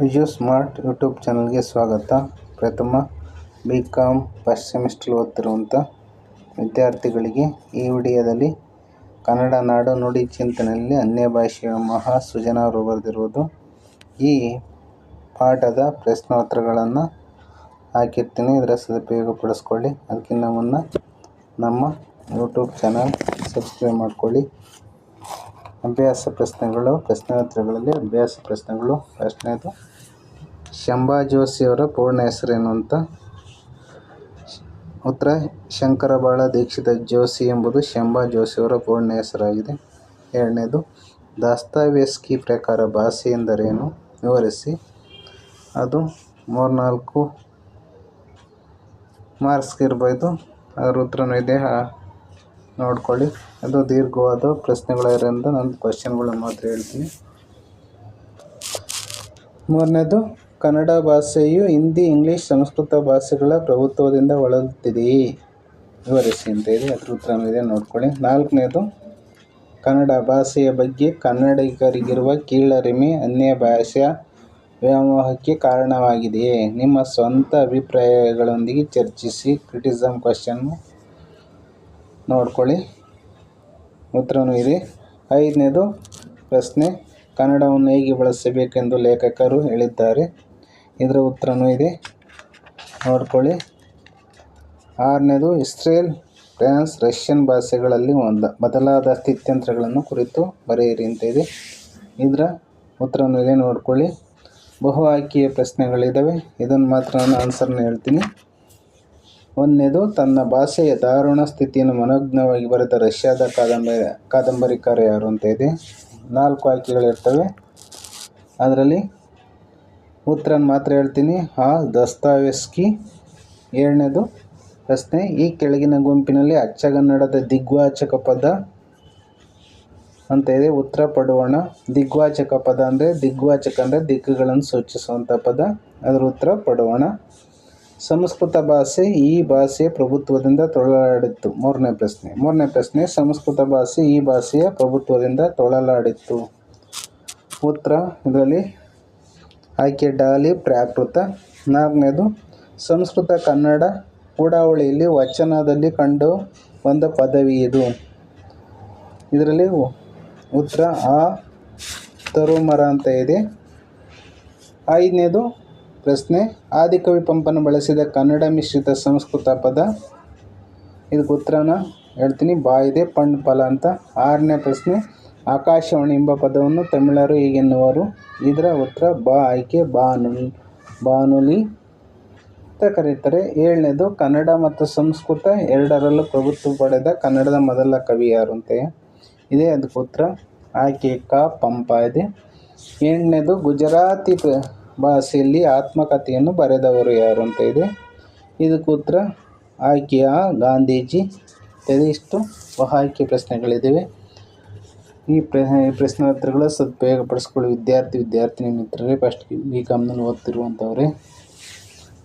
Viju smart YouTube ಚಾನಲ್ಗೆ ಸ್ವಾಗತ. ಪ್ರಥಮ ಬಿ ಕಾಮ್ ಫಸ್ಟ್ ಸೆಮಿಸ್ಟರ್ ಓದ್ತಿರುವಂಥ ವಿದ್ಯಾರ್ಥಿಗಳಿಗೆ ಈ ವಿಡಿಯೋದಲ್ಲಿ ಕನ್ನಡ ನಾಡು ನುಡಿ ಚಿಂತನೆಯಲ್ಲಿ ಅನ್ಯ ಭಾಷೆಯ ಮಹಾ ಸುಜನ ಅವರು ಬರೆದಿರುವುದು. ಈ ಪಾಠದ ಪ್ರಶ್ನೋತ್ತರಗಳನ್ನು ಹಾಕಿರ್ತೀನಿ. ಇದರ ಸದುಪಯೋಗ ಪಡಿಸ್ಕೊಳ್ಳಿ. ಅದಕ್ಕಿಂತ ಮುನ್ನ ನಮ್ಮ ಯೂಟ್ಯೂಬ್ ಚಾನಲ್ ಸಬ್ಸ್ಕ್ರೈಬ್ ಮಾಡ್ಕೊಳ್ಳಿ. ಅಭ್ಯಾಸ ಪ್ರಶ್ನೆಗಳು ಪ್ರಶ್ನೋತ್ತರಗಳಲ್ಲಿ ಅಭ್ಯಾಸ ಪ್ರಶ್ನೆಗಳು. ಪ್ರಶ್ನೆದು ಶಂಭಾ ಜೋಶಿಯವರ ಪೂರ್ಣ ಹೆಸರೇನು ಅಂತ? ಉತ್ತರ, ಶಂಕರಬಾಳ ದೀಕ್ಷಿತ ಜೋಶಿ ಎಂಬುದು ಶಂಭಾ ಜೋಶಿಯವರ ಪೂರ್ಣ ಹೆಸರಾಗಿದೆ. ಎರಡನೇದು, ದಾಸ್ತಾವೇಸ್ಕಿ ಪ್ರಕಾರ ಭಾಷೆ ಎಂದರೇನು? ವಿವರಿಸಿ. ಅದು ಮೂರ್ನಾಲ್ಕು ಮಾರ್ಕ್ಸ್ಗೆ ಇರ್ಬೋದು. ಅದರ ಉತ್ತರನೂ ಇದೆ. ನೋಡ್ಕೊಳ್ಳಿ. ಅದು ದೀರ್ಘವಾದ ಪ್ರಶ್ನೆಗಳಿರೋದ್ರಿಂದ ನಾನು ಕ್ವಶನ್ಗಳು ಮಾತ್ರ ಹೇಳ್ತೀನಿ. ಮೂರನೇದು, ಕನ್ನಡ ಭಾಷೆಯು ಹಿಂದಿ, ಇಂಗ್ಲೀಷ್, ಸಂಸ್ಕೃತ ಭಾಷೆಗಳ ಪ್ರಭುತ್ವದಿಂದ ಒಳಗುತ್ತಿದೆಯೇ ವಿವರಿಸಿ ಅಂತ ಇದೆ ಅದ್ರ ಉತ್ತರ ಇದೆ ನೋಡ್ಕೊಳ್ಳಿ. ನಾಲ್ಕನೇದು, ಕನ್ನಡ ಭಾಷೆಯ ಬಗ್ಗೆ ಕನ್ನಡಿಗರಿಗಿರುವ ಕೀಳರಿಮೆ ಅನ್ಯ ಭಾಷೆಯ ವ್ಯಾಮೋಹಕ್ಕೆ ಕಾರಣವಾಗಿದೆಯೇ ನಿಮ್ಮ ಸ್ವಂತ ಅಭಿಪ್ರಾಯಗಳೊಂದಿಗೆ ಚರ್ಚಿಸಿ ಕ್ರಿಟಿಸಮ್ ಕ್ವಶನ್ನು ನೋಡ್ಕೊಳ್ಳಿ. ಉತ್ತರವೂ ಇದೆ ಐದನೇದು, ಪ್ರಶ್ನೆ, ಕನ್ನಡವನ್ನು ಹೇಗೆ ಬಳಸಬೇಕೆಂದು ಲೇಖಕರು ಹೇಳಿದ್ದಾರೆ. ಇದರ ಉತ್ತರವೂ ಇದೆ. ನೋಡ್ಕೊಳ್ಳಿ. ಆರನೇದು, ಇಸ್ರೇಲ್, ಫ್ರಾನ್ಸ್, ರಷ್ಯನ್ ಭಾಷೆಗಳಲ್ಲಿ ಒಂದ, ಬದಲಾದ ಸ್ಥಿತ್ಯಂತ್ರಗಳನ್ನು ಕುರಿತು ಬರೆಯಿರಿ ಅಂತ ಇದೆ. ಇದರ ಉತ್ತರವೂ ಇದೆ. ನೋಡ್ಕೊಳ್ಳಿ. ಬಹು ಆಯ್ಕೆಯ ಪ್ರಶ್ನೆಗಳಿದ್ದಾವೆ ಇದನ್ನು ಮಾತ್ರ ನಾನು ಆನ್ಸರ್ನ ಹೇಳ್ತೀನಿ. ಒಂದನೇದು, ತನ್ನ ಭಾಷೆಯ ದಾರುಣ ಸ್ಥಿತಿಯನ್ನು ಮನೋಜ್ಞವಾಗಿ ಬರೆದ ರಷ್ಯಾದ ಕಾದಂಬರಿ, ಕಾದಂಬರಿಕಾರ ಯಾರು ಅಂತ ಇದೆ ನಾಲ್ಕು ಆಯ್ಕೆಗಳಿರ್ತವೆ ಅದರಲ್ಲಿ ಉತ್ತರನ ಮಾತ್ರ ಹೇಳ್ತೀನಿ. ಆ ದಸ್ತಾವೇಸ್ಕಿ ಏಳನೇದು, ಪ್ರಶ್ನೆ, ಈ ಕೆಳಗಿನ ಗುಂಪಿನಲ್ಲಿ ಅಚ್ಚಗನ್ನಡದ ದಿಗ್ವಾಚಕ ಪದ ಅಂತ ಇದೆ ಉತ್ತರ ಪಡುವಣ. ದಿಗ್ವಾಚಕ ಪದ ಅಂದರೆ, ದಿಗ್ವಾಚಕ ಅಂದರೆ ದಿಕ್ಕುಗಳನ್ನು ಸೂಚಿಸುವಂಥ ಪದ. ಅದರ ಉತ್ತರ ಪಡುವಣ. ಸಂಸ್ಕೃತ ಭಾಷೆ ಈ ಭಾಷೆಯ ಪ್ರಭುತ್ವದಿಂದ ತೊಳಲಾಡಿತ್ತು. ಮೂರನೇ ಪ್ರಶ್ನೆ. ಮೂರನೇ ಪ್ರಶ್ನೆ, ಸಂಸ್ಕೃತ ಭಾಷೆ ಈ ಭಾಷೆಯ ಪ್ರಭುತ್ವದಿಂದ ತೊಳಲಾಡಿತ್ತು. ಉತ್ತರ ಇದರಲ್ಲಿ, ಆಯ್ಕೆ ಡಾಲಿ ಪ್ರಾಕೃತ. ನಾಲ್ಕನೇದು, ಸಂಸ್ಕೃತ ಕನ್ನಡ ಉಡಾವಳಿಯಲ್ಲಿ ವಚನದಲ್ಲಿ ಕಂಡು ಬಂದ ಪದವಿ ಇದು. ಇದರಲ್ಲಿ ಉತ್ತರ ಆ, ತರುಮರ ಅಂತ ಇದೆ. ಐದನೇದು ಪ್ರಶ್ನೆ, ಆದಿಕವಿ ಪಂಪನ ಬಳಸಿದ ಕನ್ನಡ ಮಿಶ್ರಿತ ಸಂಸ್ಕೃತ ಪದ? ಇದಕ್ಕೆ ಉತ್ತರನ ಹೇಳ್ತೀನಿ. ಬಾಯಿದೆ ಪಣ್ ಫಲ ಅಂತ. ಆರನೇ ಪ್ರಶ್ನೆ, ಆಕಾಶವಾಣಿ ಎಂಬ ಪದವನ್ನು ತಮಿಳರು ಹೀಗೆನ್ನುವರು. ಇದರ ಉತ್ತರ, ಬಾ ಆಯ್ಕೆ ಬಾನು ಬಾನುಲಿ ಅಂತ ಕರೀತಾರೆ. ಏಳನೇದು, ಕನ್ನಡ ಮತ್ತು ಸಂಸ್ಕೃತ ಎರಡರಲ್ಲೂ ಪ್ರಭುತ್ವ ಪಡೆದ ಕನ್ನಡದ ಮೊದಲ ಕವಿ ಯಾರು ಅಂತ? ಇದೇ ಅದಕ್ಕೆ ಉತ್ತರ, ಆಯ್ಕೆ, ಕ, ಪಂಪ ಇದೆ. ಎಂಟನೇದು, ಗುಜರಾತಿ ಭಾಷೆಯಲ್ಲಿ ಆತ್ಮಕಥೆಯನ್ನು ಬರೆದವರು ಯಾರು ಅಂತ ಇದೆ. ಇದಕ್ಕೆ ಉತ್ತರ, ಆಯ್ಕೆಯ ಗಾಂಧೀಜಿ. ಇಷ್ಟು ಆಯ್ಕೆ ಪ್ರಶ್ನೆಗಳಿದ್ದಾವೆ ಈ ಪ್ರಶ್ನೆ ಉತ್ತರಗಳ ಸದುಪಯೋಗ ಪಡಿಸ್ಕೊಳ್ಳಿ ವಿದ್ಯಾರ್ಥಿ, ವಿದ್ಯಾರ್ಥಿನಿ, ಮಿತ್ರರೇ ಫಸ್ಟ್ ಈ ಕಾಮ್ನಲ್ಲಿ ಓದ್ತಿರುವಂಥವ್ರೆ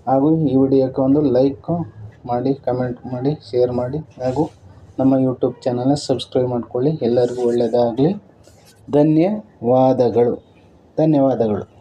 ಹಾಗೂ ಈ ವಿಡಿಯೋಕ್ಕೆ ಒಂದು ಲೈಕ್ ಮಾಡಿ ಕಮೆಂಟ್ ಮಾಡಿ ಶೇರ್ ಮಾಡಿ. ಹಾಗೂ ನಮ್ಮ ಯೂಟ್ಯೂಬ್ ಚಾನಲ್ನ ಸಬ್ಸ್ಕ್ರೈಬ್ ಮಾಡಿಕೊಳ್ಳಿ. ಎಲ್ಲರಿಗೂ ಒಳ್ಳೆಯದಾಗಲಿ. ಧನ್ಯವಾದಗಳು. ಧನ್ಯವಾದಗಳು.